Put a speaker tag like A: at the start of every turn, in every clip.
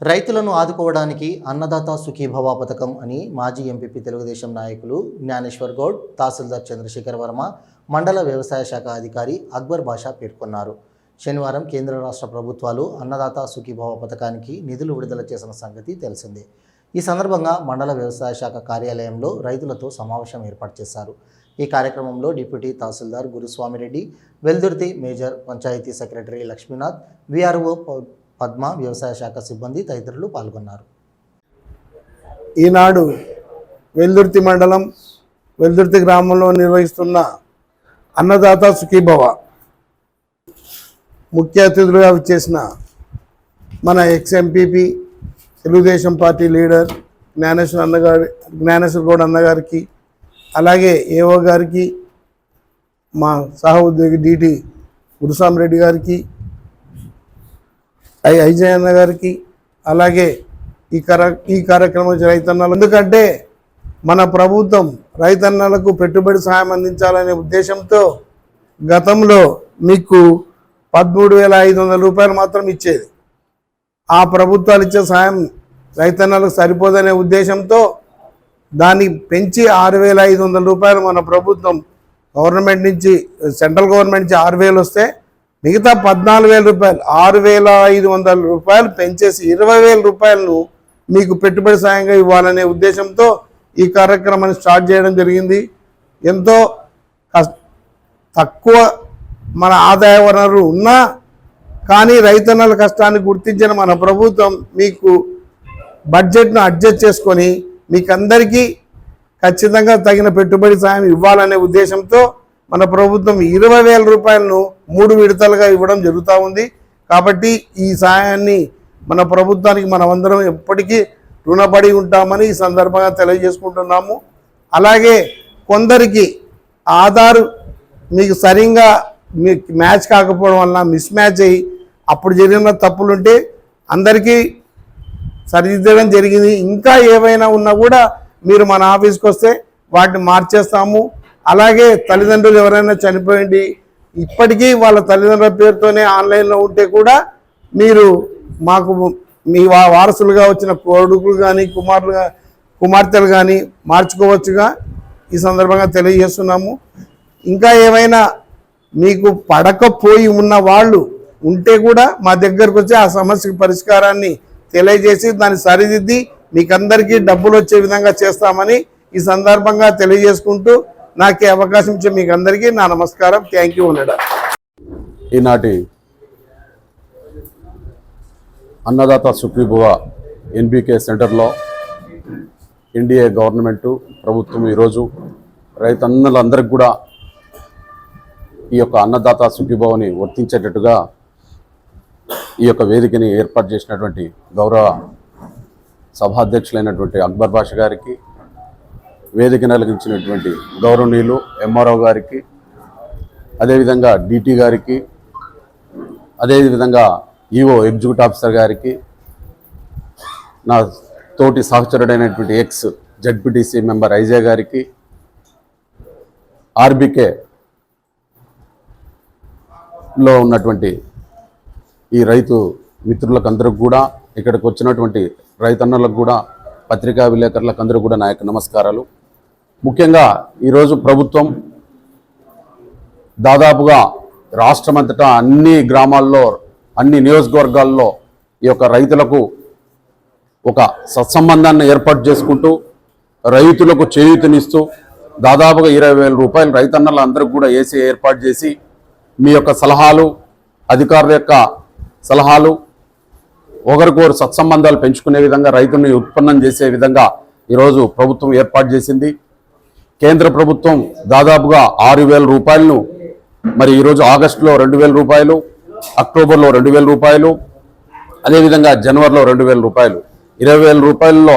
A: రైతులను ఆదుకోవడానికి అన్నదాత సుఖీభవ పథకం అని మాజీ ఎంపీపీ తెలుగుదేశం నాయకులు జ్ఞానేశ్వర్ గౌడ్ తహసీల్దార్ చంద్రశేఖర్ వర్మ మండల వ్యవసాయ శాఖ అధికారి అక్బర్ బాషా పేర్కొన్నారు. శనివారం కేంద్ర రాష్ట్ర ప్రభుత్వాలు అన్నదాత సుఖీభవ పథకానికి నిధులు విడుదల చేసిన సంగతి తెలిసిందే. ఈ సందర్భంగా మండల వ్యవసాయ శాఖ కార్యాలయంలో రైతులతో సమావేశం ఏర్పాటు చేశారు. ఈ కార్యక్రమంలో deputy tahsildar Guruswamireddy Veldurthi major panchayat secretary Lakshminath VRO Padma వ్యవసాయ శాఖ సిబ్బంది తదితరులు పాల్గొన్నారు.
B: ఈనాడు వెల్దుర్తి మండలం వెల్దుర్తి గ్రామంలో నిర్వహిస్తున్న అన్నదాత సుఖీభవ ముఖ్య అతిథులుగా వచ్చేసిన మన ex MPP Telugu Desam party leader Jnaneshwara అన్నగారి జ్ఞానేశ్వర గౌడ్ అన్నగారికి అలాగే ఏఓ గారికి మా సహోద్యోగి డిటి గురుసామిరెడ్డి గారికి ఐ ఐజయన్న గారికి అలాగే ఈ కర ఈ కార్యక్రమం వచ్చే రైతన్నలు. ఎందుకంటే మన ప్రభుత్వం రైతన్నలకు పెట్టుబడి సహాయం అందించాలనే ఉద్దేశంతో గతంలో మీకు పదమూడు వేల ఐదు వందల రూపాయలు మాత్రం ఇచ్చేది. ఆ ప్రభుత్వాలు ఇచ్చే సహాయం రైతన్నలకు సరిపోదనే ఉద్దేశంతో దాన్ని పెంచి ఆరు వేల ఐదు వందల రూపాయలు మన ప్రభుత్వం గవర్నమెంట్ నుంచి సెంట్రల్ గవర్నమెంట్ నుంచి ఆరు వేలు వస్తే మిగతా పద్నాలుగు వేల రూపాయలు ఆరు వేల ఐదు వందల రూపాయలు పెంచేసి ఇరవై వేల రూపాయలను మీకు పెట్టుబడి సాయంగా ఇవ్వాలనే ఉద్దేశంతో ఈ కార్యక్రమాన్ని స్టార్ట్ చేయడం జరిగింది. ఎంతో కస్- తక్కువ మన ఆదాయ వనరులు ఉన్నా కానీ రైతన్నల కష్టాన్ని గుర్తించిన మన ప్రభుత్వం మీకు బడ్జెట్ను అడ్జస్ట్ చేసుకొని మీకందరికీ ఖచ్చితంగా తగిన పెట్టుబడి సాయం ఇవ్వాలనే ఉద్దేశంతో మన ప్రభుత్వం ఇరవై వేల రూపాయలను మూడు విడతలుగా ఇవ్వడం జరుగుతూ ఉంది. కాబట్టి ఈ సాయాన్ని మన ప్రభుత్వానికి మనమందరం ఎప్పటికీ రుణపడి ఉంటామని ఈ సందర్భంగా తెలియజేసుకుంటున్నాము. అలాగే కొందరికి ఆధార్ మీకు సరిగ్గా మీకు మ్యాచ్ కాకపోవడం వలన మిస్ మ్యాచ్ అయ్యి అప్పుడు జరిగిన తప్పులుంటే అందరికీ సరిదిద్దడం జరిగింది. ఇంకా ఏవైనా ఉన్నా కూడా మీరు మన ఆఫీస్కి వస్తే వాటిని మార్చేస్తాము. అలాగే తల్లిదండ్రులు ఎవరైనా చనిపోయింది ఇప్పటికీ వాళ్ళ తల్లిదండ్రుల పేరుతోనే ఆన్లైన్లో ఉంటే కూడా మీరు మాకు మీ వారసులుగా వచ్చిన కొడుకులు కానీ కుమారులు కుమార్తెలు కానీ మార్చుకోవచ్చుగా. ఈ సందర్భంగా తెలియజేస్తున్నాము. ఇంకా ఏమైనా మీకు పడకపోయి ఉన్న వాళ్ళు ఉంటే కూడా మా దగ్గరకు వచ్చి ఆ సమస్యకు పరిష్కారాన్ని తెలియజేసి దాన్ని సరిదిద్ది మీకందరికీ డబ్బులు వచ్చే విధంగా చేస్తామని ఈ సందర్భంగా తెలియజేసుకుంటూ నాకు అవకాశం ఇచ్చే మీకు అందరికీ నా నమస్కారం. థ్యాంక్ యూ ఉండడా
C: ఈనాటి అన్నదాత సుఖీభువ ఎన్బికే సెంటర్లో ఎన్డీఏ గవర్నమెంటు ప్రభుత్వం ఈరోజు రైతన్నలందరికీ కూడా ఈ యొక్క అన్నదాత సుఖీభావని వర్తించేటట్టుగా ఈ యొక్క వేదికని ఏర్పాటు చేసినటువంటి గౌరవ సభాధ్యక్షులైనటువంటి అక్బర్ బాష గారికి వేదిక నలిగించినటువంటి గౌరవనీయులు ఎంఆర్ఓ గారికి అదేవిధంగా డిటి గారికి అదేవిధంగా ఈఓ ఎగ్జిక్యూటివ్ ఆఫీసర్ గారికి నా తోటి సహచరుడైనటువంటి ఎక్స్ జడ్పీటీసీ మెంబర్ ఐజే గారికి ఆర్బికే లో ఉన్నటువంటి ఈ రైతు మిత్రులకు అందరికి కూడా ఇక్కడికి వచ్చినటువంటి రైతన్నలకు కూడా పత్రికా విలేకరులకు అందరూ కూడా నా యొక్క నమస్కారాలు. ముఖ్యంగా ఈరోజు ప్రభుత్వం దాదాపుగా రాష్ట్రమంతటా అన్ని గ్రామాల్లో అన్ని నియోజకవర్గాల్లో ఈ యొక్క రైతులకు ఒక సత్సంబంధాన్ని ఏర్పాటు చేసుకుంటూ రైతులకు చేయూతనిస్తూ దాదాపుగా ఇరవై వేల రూపాయలు రైతన్నలందరికీ కూడా వేసి ఏర్పాటు చేసి మీ యొక్క సలహాలు అధికారుల యొక్క సలహాలు ఒకరికొకరు సత్సంబంధాలు పెంచుకునే విధంగా రైతుని ఉత్పన్నం చేసే విధంగా ఈరోజు ప్రభుత్వం ఏర్పాటు చేసింది. కేంద్ర ప్రభుత్వం దాదాపుగా ఆరు వేల రూపాయలను మరి ఈరోజు ఆగస్టులో రెండు వేల రూపాయలు అక్టోబర్లో రెండు వేల రూపాయలు అదేవిధంగా జనవరిలో రెండు వేల రూపాయలు. ఇరవై వేల రూపాయల్లో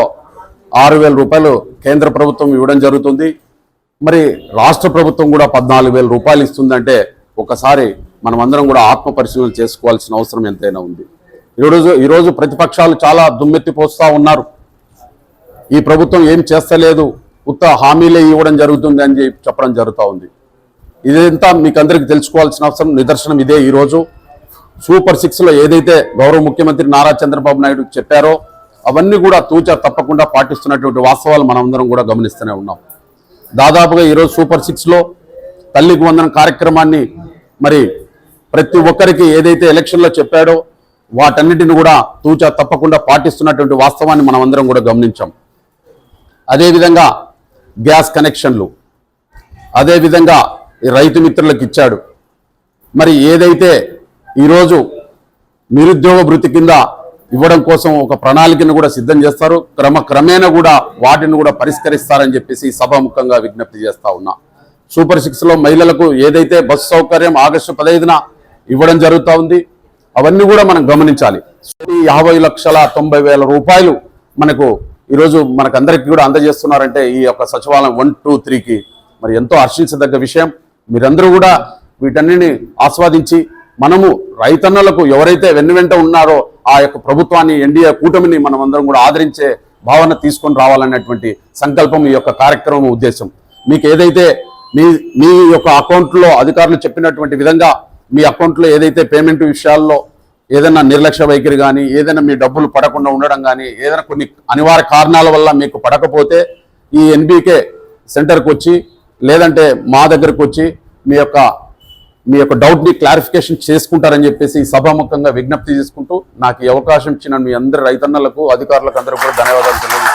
C: ఆరు వేల రూపాయలు కేంద్ర ప్రభుత్వం ఇవ్వడం జరుగుతుంది. మరి రాష్ట్ర ప్రభుత్వం కూడా పద్నాలుగు వేల రూపాయలు ఇస్తుందంటే ఒకసారి మనమందరం కూడా ఆత్మ పరిశీలన చేసుకోవాల్సిన అవసరం ఎంతైనా ఉంది. ఈరోజు ఈరోజు ప్రతిపక్షాలు చాలా దుమ్మెత్తిపోస్తూ ఉన్నారు. ఈ ప్రభుత్వం ఏం చేస్తలేదు? ఉత్త హామీలే ఇవ్వడం జరుగుతుంది అని చెప్పి చెప్పడం జరుగుతూ ఉంది. ఇదంతా మీకు అందరికీ తెలుసుకోవాల్సిన అవసరం నిదర్శనం ఇదే ఈరోజు. సూపర్ సిక్స్లో ఏదైతే గౌరవ ముఖ్యమంత్రి నారా చంద్రబాబు నాయుడు చెప్పారో అవన్నీ కూడా తూచా తప్పకుండా పాటిస్తున్నటువంటి వాస్తవాలు మనమందరం కూడా గమనిస్తూనే ఉన్నాం. దాదాపుగా ఈరోజు సూపర్ సిక్స్లో తల్లికి వందన కార్యక్రమాన్ని మరి ప్రతి ఒక్కరికి ఏదైతే ఎలక్షన్లో చెప్పాడో వాటన్నిటిని కూడా తూచా తప్పకుండా పాటిస్తున్నటువంటి వాస్తవాన్ని మనం అందరం కూడా గమనించాం. అదేవిధంగా గ్యాస్ కనెక్షన్లు. అదేవిధంగా ఈ రైతు మిత్రులకు ఇచ్చాడు. మరి ఏదైతే ఈరోజు నిరుద్యోగ వృత్తి కింద ఇవ్వడం కోసం ఒక ప్రణాళికను కూడా సిద్ధం చేస్తారు క్రమ క్రమేణా కూడా వాటిని కూడా పరిష్కరిస్తారని చెప్పేసి సభాముఖంగా విజ్ఞప్తి చేస్తా ఉన్నా. సూపర్ సిక్స్లో మహిళలకు ఏదైతే బస్సు సౌకర్యం ఆగస్టు పదహైదున ఇవ్వడం జరుగుతూ ఉంది అవన్నీ కూడా మనం గమనించాలి. యాభై లక్షల తొంభై వేల రూపాయలు మనకు ఈరోజు మనకు అందరికీ కూడా అందజేస్తున్నారంటే ఈ యొక్క సచివాలయం వన్ టూ త్రీకి మరి ఎంతో హర్షించదగ్గ విషయం. మీరందరూ కూడా వీటన్నిటిని ఆస్వాదించి మనము రైతన్నలకు ఎవరైతే వెన్ను వెంట ఉన్నారో ఆ యొక్క ప్రభుత్వాన్ని ఎన్డీఏ కూటమిని మనం అందరం కూడా ఆదరించే భావన తీసుకొని రావాలన్నటువంటి సంకల్పం ఈ యొక్క కార్యక్రమం ఉద్దేశం. మీకు ఏదైతే మీ మీ యొక్క అకౌంట్లో అధికారులు చెప్పినటువంటి విధంగా మీ అకౌంట్లో ఏదైతే పేమెంట్ విషయాల్లో ఏదైనా నిర్లక్ష్య వైఖరి కానీ ఏదైనా మీ డబ్బులు పడకుండా ఉండడం కానీ ఏదైనా కొన్ని అనివార్య కారణాల వల్ల మీకు పడకపోతే ఈ ఎన్బికే సెంటర్కి వచ్చి లేదంటే మా దగ్గరకు వచ్చి మీ యొక్క మీ యొక్క డౌట్ని క్లారిఫికేషన్ చేసుకుంటారని చెప్పేసి సభాముఖంగా విజ్ఞప్తి చేసుకుంటూ నాకు ఈ అవకాశం ఇచ్చిన మీ అందరి రైతన్నలకు అధికారులకు అందరూ కూడా ధన్యవాదాలు తెలియజేస్తున్నాను.